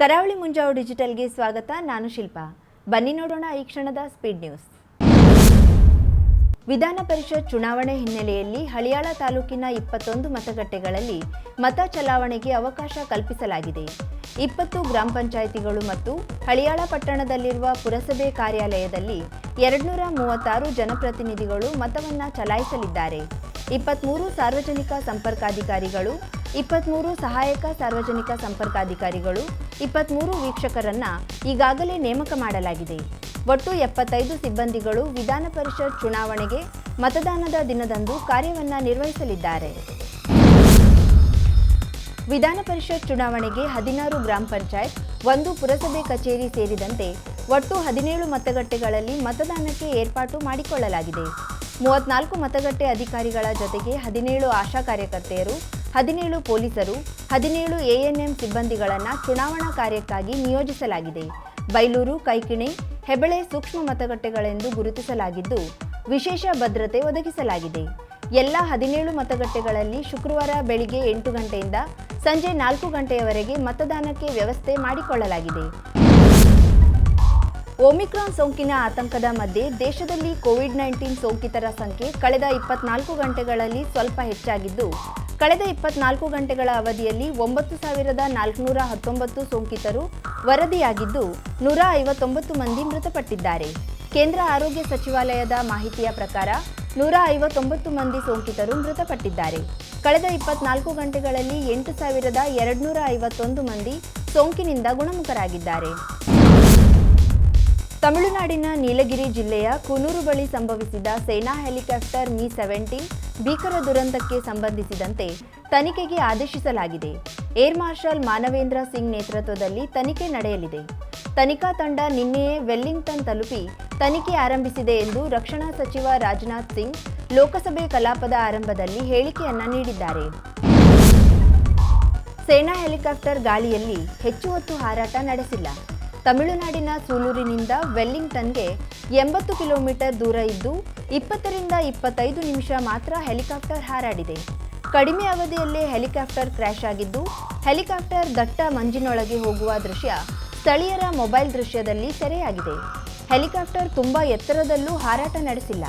ಕರಾವಳಿ ಮುಂಜಾವು ಡಿಜಿಟಲ್ಗೆ ಸ್ವಾಗತ, ನಾನು ಶಿಲ್ಪಾ. ಬನ್ನಿ ನೋಡೋಣ ಈ ಕ್ಷಣದ ಸ್ಪೀಡ್ ನ್ಯೂಸ್. ವಿಧಾನ ಪರಿಷತ್ ಚುನಾವಣೆ ಹಿನ್ನೆಲೆಯಲ್ಲಿ ಹಳಿಯಾಳ ತಾಲೂಕಿನ ಇಪ್ಪತ್ತೊಂದು ಮತಗಟ್ಟೆಗಳಲ್ಲಿ ಮತ ಚಲಾವಣೆಗೆ ಅವಕಾಶ ಕಲ್ಪಿಸಲಾಗಿದೆ. ಇಪ್ಪತ್ತು ಗ್ರಾಮ ಪಂಚಾಯಿತಿಗಳು ಮತ್ತು ಹಳಿಯಾಳ ಪಟ್ಟಣದಲ್ಲಿರುವ ಪುರಸಭೆ ಕಾರ್ಯಾಲಯದಲ್ಲಿ ಎರಡ್ನೂರ ಮೂವತ್ತಾರು ಜನಪ್ರತಿನಿಧಿಗಳು ಮತವನ್ನು ಚಲಾಯಿಸಲಿದ್ದಾರೆ. ಇಪ್ಪತ್ತ್ಮೂರು ಸಾರ್ವಜನಿಕ ಸಂಪರ್ಕಾಧಿಕಾರಿಗಳು ಇಪ್ಪತ್ಮೂರು ಸಹಾಯಕ ಸಾರ್ವಜನಿಕ ಸಂಪರ್ಕಾಧಿಕಾರಿಗಳು ಇಪ್ಪತ್ಮೂರು ವೀಕ್ಷಕರನ್ನ ಈಗಾಗಲೇ ನೇಮಕ ಮಾಡಲಾಗಿದೆ. ಒಟ್ಟು ಎಪ್ಪತ್ತೈದು ಸಿಬ್ಬಂದಿಗಳು ವಿಧಾನ ಪರಿಷತ್ ಚುನಾವಣೆಗೆ ಮತದಾನದ ದಿನದಂದು ಕಾರ್ಯವನ್ನು ನಿರ್ವಹಿಸಲಿದ್ದಾರೆ. ವಿಧಾನ ಪರಿಷತ್ ಚುನಾವಣೆಗೆ ಹದಿನಾರು ಗ್ರಾಮ ಪಂಚಾಯತ್, ಒಂದು ಪುರಸಭೆ ಕಚೇರಿ ಸೇರಿದಂತೆ ಒಟ್ಟು ಹದಿನೇಳು ಮತಗಟ್ಟೆಗಳಲ್ಲಿ ಮತದಾನಕ್ಕೆ ಏರ್ಪಾಟು ಮಾಡಿಕೊಳ್ಳಲಾಗಿದೆ. ಮೂವತ್ನಾಲ್ಕು ಮತಗಟ್ಟೆ ಅಧಿಕಾರಿಗಳ ಜೊತೆಗೆ ಹದಿನೇಳು ಆಶಾ ಕಾರ್ಯಕರ್ತೆಯರು ಹದಿನೇಳು ಪೊಲೀಸರು, ಹದಿನೇಳು ಎಎನ್ಎಂ ಸಿಬ್ಬಂದಿಗಳನ್ನು ಚುನಾವಣಾ ಕಾರ್ಯಕ್ಕಾಗಿ ನಿಯೋಜಿಸಲಾಗಿದೆ. ಬೈಲೂರು, ಕೈಕಿಣಿ, ಹೆಬಳೆ ಸೂಕ್ಷ್ಮ ಮತಗಟ್ಟೆಗಳೆಂದು ಗುರುತಿಸಲಾಗಿದ್ದು, ವಿಶೇಷ ಭದ್ರತೆ ಒದಗಿಸಲಾಗಿದೆ. ಎಲ್ಲ ಹದಿನೇಳು ಮತಗಟ್ಟೆಗಳಲ್ಲಿ ಶುಕ್ರವಾರ ಬೆಳಿಗ್ಗೆ ಎಂಟು ಗಂಟೆಯಿಂದ ಸಂಜೆ ನಾಲ್ಕು ಗಂಟೆಯವರೆಗೆ ಮತದಾನಕ್ಕೆ ವ್ಯವಸ್ಥೆ ಮಾಡಿಕೊಳ್ಳಲಾಗಿದೆ. ಒಮಿಕ್ರಾನ್ ಸೋಂಕಿನ ಆತಂಕದ ಮಧ್ಯೆ ದೇಶದಲ್ಲಿ ಕೋವಿಡ್ ನೈನ್ಟೀನ್ ಸೋಂಕಿತರ ಸಂಖ್ಯೆ ಕಳೆದ ಇಪ್ಪತ್ನಾಲ್ಕು ಗಂಟೆಗಳಲ್ಲಿ ಸ್ವಲ್ಪ ಹೆಚ್ಚಾಗಿದ್ದು ಕಳೆದ ಇಪ್ಪತ್ನಾಲ್ಕು ಗಂಟೆಗಳ ಅವಧಿಯಲ್ಲಿ ಒಂಬತ್ತು ಸಾವಿರದ ನಾಲ್ಕುನೂರ ಹತ್ತೊಂಬತ್ತು ಸೋಂಕಿತರು ವರದಿಯಾಗಿದ್ದು ನೂರ ಐವತ್ತೊಂಬತ್ತು ಮಂದಿ ಮೃತಪಟ್ಟಿದ್ದಾರೆ. ಕೇಂದ್ರ ಆರೋಗ್ಯ ಸಚಿವಾಲಯದ ಮಾಹಿತಿಯ ಪ್ರಕಾರ ನೂರ ಐವತ್ತೊಂಬತ್ತು ಮಂದಿ ಸೋಂಕಿತರು ಮೃತಪಟ್ಟಿದ್ದಾರೆ. ಕಳೆದ ಇಪ್ಪತ್ನಾಲ್ಕು ಗಂಟೆಗಳಲ್ಲಿ ಎಂಟು ಸಾವಿರದ ಎರಡುನೂರ ಐವತ್ತೊಂದು ಮಂದಿ ಸೋಂಕಿನಿಂದ ಗುಣಮುಖರಾಗಿದ್ದಾರೆ. ತಮಿಳುನಾಡಿನ ನೀಲಗಿರಿ ಜಿಲ್ಲೆಯ ಕುನೂರು ಬಳಿ ಸಂಭವಿಸಿದ ಸೇನಾ ಹೆಲಿಕಾಪ್ಟರ್ ಮಿ ಸೆವೆಂಟೀನ್ ಭೀಕರ ದುರಂತಕ್ಕೆ ಸಂಬಂಧಿಸಿದಂತೆ ತನಿಖೆಗೆ ಆದೇಶಿಸಲಾಗಿದೆ. ಏರ್ ಮಾರ್ಷಲ್ ಮಾನವೇಂದ್ರ ಸಿಂಗ್ ನೇತೃತ್ವದಲ್ಲಿ ತನಿಖೆ ನಡೆಯಲಿದೆ. ತನಿಖಾ ತಂಡ ನಿನ್ನೆಯೇ ವೆಲ್ಲಿಂಗ್ಟನ್ ತಲುಪಿ ತನಿಖೆ ಆರಂಭಿಸಿದೆ ಎಂದು ರಕ್ಷಣಾ ಸಚಿವ ರಾಜನಾಥ್ ಸಿಂಗ್ ಲೋಕಸಭೆ ಕಲಾಪದ ಆರಂಭದಲ್ಲಿ ಹೇಳಿಕೆಯನ್ನ ನೀಡಿದ್ದಾರೆ. ಸೇನಾ ಹೆಲಿಕಾಪ್ಟರ್ ಗಾಳಿಯಲ್ಲಿ ಹೆಚ್ಚು ಹೊತ್ತು ಹಾರಾಟ ನಡೆಸಿಲ್ಲ. ತಮಿಳುನಾಡಿನ ಸೂಲೂರಿನಿಂದ ವೆಲ್ಲಿಂಗ್ಟನ್ಗೆ ಎಂಬತ್ತು ಕಿಲೋಮೀಟರ್ ದೂರ ಇದ್ದು, ಇಪ್ಪತ್ತರಿಂದ ಇಪ್ಪತ್ತೈದು ನಿಮಿಷ ಮಾತ್ರ ಹೆಲಿಕಾಪ್ಟರ್ ಹಾರಾಡಿದೆ. ಕಡಿಮೆ ಅವಧಿಯಲ್ಲೇ ಹೆಲಿಕಾಪ್ಟರ್ ಕ್ರ್ಯಾಶ್ ಆಗಿದ್ದು, ಹೆಲಿಕಾಪ್ಟರ್ ದಟ್ಟ ಮಂಜಿನೊಳಗೆ ಹೋಗುವ ದೃಶ್ಯ ಸ್ಥಳೀಯರ ಮೊಬೈಲ್ ದೃಶ್ಯದಲ್ಲಿ ಸೆರೆಯಾಗಿದೆ. ಹೆಲಿಕಾಪ್ಟರ್ ತುಂಬಾ ಎತ್ತರದಲ್ಲೂ ಹಾರಾಟ ನಡೆಸಿಲ್ಲ.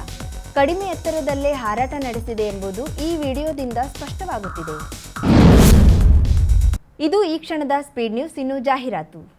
ಕಡಿಮೆ ಎತ್ತರದಲ್ಲೇ ಹಾರಾಟ ನಡೆಸಿದೆ ಎಂಬುದು ಈ ವಿಡಿಯೋದಿಂದ ಸ್ಪಷ್ಟವಾಗುತ್ತಿದೆ. ಇದು ಈ ಕ್ಷಣದ ಸ್ಪೀಡ್ ನ್ಯೂಸ್. ಇನ್ನು ಜಾಹೀರಾತು.